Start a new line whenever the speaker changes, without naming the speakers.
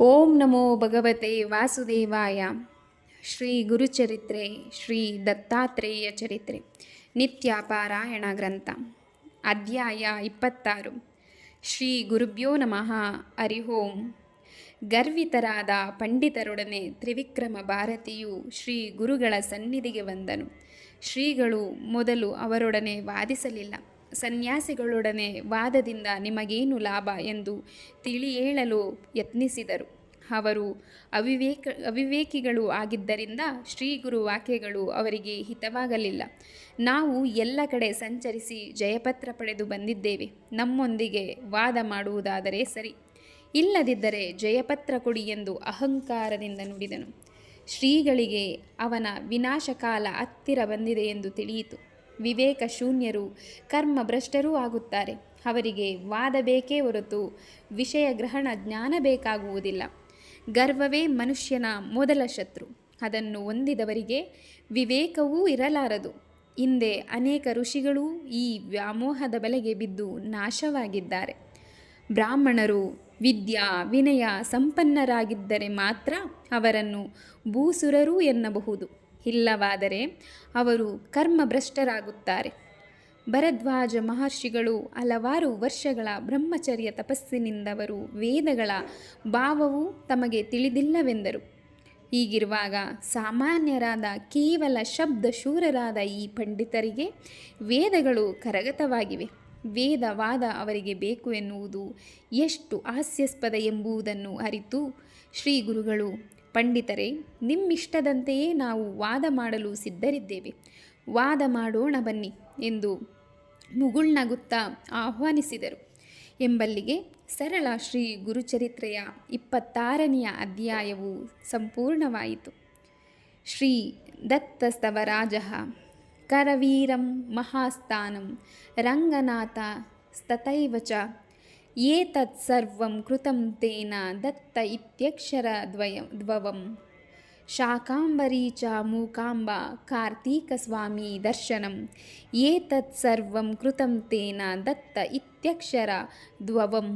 ಓಂ ನಮೋ ಭಗವತೆ ವಾಸುದೇವಾಯ. ಶ್ರೀ ಗುರುಚರಿತ್ರೆ, ಶ್ರೀ ದತ್ತಾತ್ರೇಯ ಚರಿತ್ರೆ. ನಿತ್ಯ ಪಾರಾಯಣ ಗ್ರಂಥ. ಅಧ್ಯಾಯ ಇಪ್ಪತ್ತಾರು. ಶ್ರೀ ಗುರುಭ್ಯೋ ನಮಃ. ಹರಿ ಓಂ. ಗರ್ವಿತರಾದ ಪಂಡಿತರೊಡನೆ ತ್ರಿವಿಕ್ರಮ ಭಾರತಿಯು ಶ್ರೀ ಗುರುಗಳ ಸನ್ನಿಧಿಗೆ ಬಂದನು. ಶ್ರೀಗಳು ಮೊದಲು ಅವರೊಡನೆ ವಾದಿಸಲಿಲ್ಲ. ಸನ್ಯಾಸಿಗಳೊಡನೆ ವಾದದಿಂದ ನಿಮಗೇನು ಲಾಭ ಎಂದು ತಿಳಿ ಹೇಳಲು ಯತ್ನಿಸಿದರು. ಅವರು ಅವಿವೇಕ, ಅವಿವೇಕಿಗಳು ಆಗಿದ್ದರಿಂದ ಶ್ರೀ ಗುರು ವಾಕ್ಯಗಳು ಅವರಿಗೆ ಹಿತವಾಗಲಿಲ್ಲ. ನಾವು ಎಲ್ಲ ಕಡೆ ಸಂಚರಿಸಿ ಜಯಪತ್ರ ಪಡೆದು ಬಂದಿದ್ದೇವೆ. ನಮ್ಮೊಂದಿಗೆ ವಾದ ಮಾಡುವುದಾದರೆ ಸರಿ. ಇಲ್ಲದಿದ್ದರೆ ಜಯಪತ್ರ ಕೊಡಿ ಎಂದು ಅಹಂಕಾರದಿಂದ ನುಡಿದನು. ಶ್ರೀಗಳಿಗೆ ಅವನ ವಿನಾಶಕಾಲ ಹತ್ತಿರ ಬಂದಿದೆ ಎಂದು ತಿಳಿಯಿತು. ವಿವೇಕ ಶೂನ್ಯರು, ಕರ್ಮ ಭ್ರಷ್ಟರೂ ಆಗುತ್ತಾರೆ. ಅವರಿಗೆ ವಾದ ಬೇಕೇ ಹೊರತು ವಿಷಯ ಗ್ರಹಣ ಜ್ಞಾನ ಬೇಕಾಗುವುದಿಲ್ಲ. ಗರ್ವವೇ ಮನುಷ್ಯನ ಮೊದಲ ಶತ್ರು. ಅದನ್ನು ಹೊಂದಿದವರಿಗೆ ವಿವೇಕವೂ ಇರಲಾರದು. ಹಿಂದೆ ಅನೇಕ ಋಷಿಗಳು ಈ ವ್ಯಾಮೋಹದ ಬಲೆಗೆ ಬಿದ್ದು ನಾಶವಾಗಿದ್ದಾರೆ. ಬ್ರಾಹ್ಮಣರು ವಿದ್ಯಾ, ವಿನಯ, ಸಂಪನ್ನರಾಗಿದ್ದರೆ ಮಾತ್ರ ಅವರನ್ನು ಭೂಸುರರು ಎನ್ನಬಹುದು. ಇಲ್ಲವಾದರೆ ಅವರು ಕರ್ಮಭ್ರಷ್ಟರಾಗುತ್ತಾರೆ. ಭರದ್ವಾಜ ಮಹರ್ಷಿಗಳು ಹಲವಾರು ವರ್ಷಗಳ ಬ್ರಹ್ಮಚರ್ಯ ತಪಸ್ಸಿನಿಂದವರು ವೇದಗಳ ಭಾವವು ತಮಗೆ ತಿಳಿದಿಲ್ಲವೆಂದರು. ಹೀಗಿರುವಾಗ ಸಾಮಾನ್ಯರಾದ ಕೇವಲ ಶಬ್ದ ಶೂರರಾದ ಈ ಪಂಡಿತರಿಗೆ ವೇದಗಳು ಕರಗತವಾಗಿವೆ. ವೇದವಾದ ಅವರಿಗೆ ಬೇಕು ಎನ್ನುವುದು ಎಷ್ಟು ಹಾಸ್ಯಾಸ್ಪದ ಎಂಬುದನ್ನು ಅರಿತು ಶ್ರೀ ಗುರುಗಳು ಪಂಡಿತರೇ, ನಿಮ್ಮಿಷ್ಟದಂತೆಯೇ ನಾವು ವಾದ ಮಾಡಲು ಸಿದ್ಧರಿದ್ದೇವೆ. ವಾದ ಮಾಡೋಣ ಬನ್ನಿ ಎಂದು ಮುಗುಳ್ನಗುತ್ತಾ ಆಹ್ವಾನಿಸಿದರು. ಎಂಬಲ್ಲಿಗೆ ಸರಳ ಶ್ರೀ ಗುರುಚರಿತ್ರೆಯ ಇಪ್ಪತ್ತಾರನೆಯ ಅಧ್ಯಾಯವು ಸಂಪೂರ್ಣವಾಯಿತು. ಶ್ರೀ ದತ್ತಸ್ತವರಾಜ ಕರವೀರಂ ಮಹಾಸ್ಥಾನಂ ರಂಗನಾಥ ಸ್ತತೈವ एतत् सर्वं कृतं तेन दत्त इत्यक्षरद्वयं द्वं शाकाम्बरी च मूकाम्बा कार्तीकस्वामी दर्शनं एतत् सर्वं कृतं तेन दत्त इत्यक्षरद्वयम्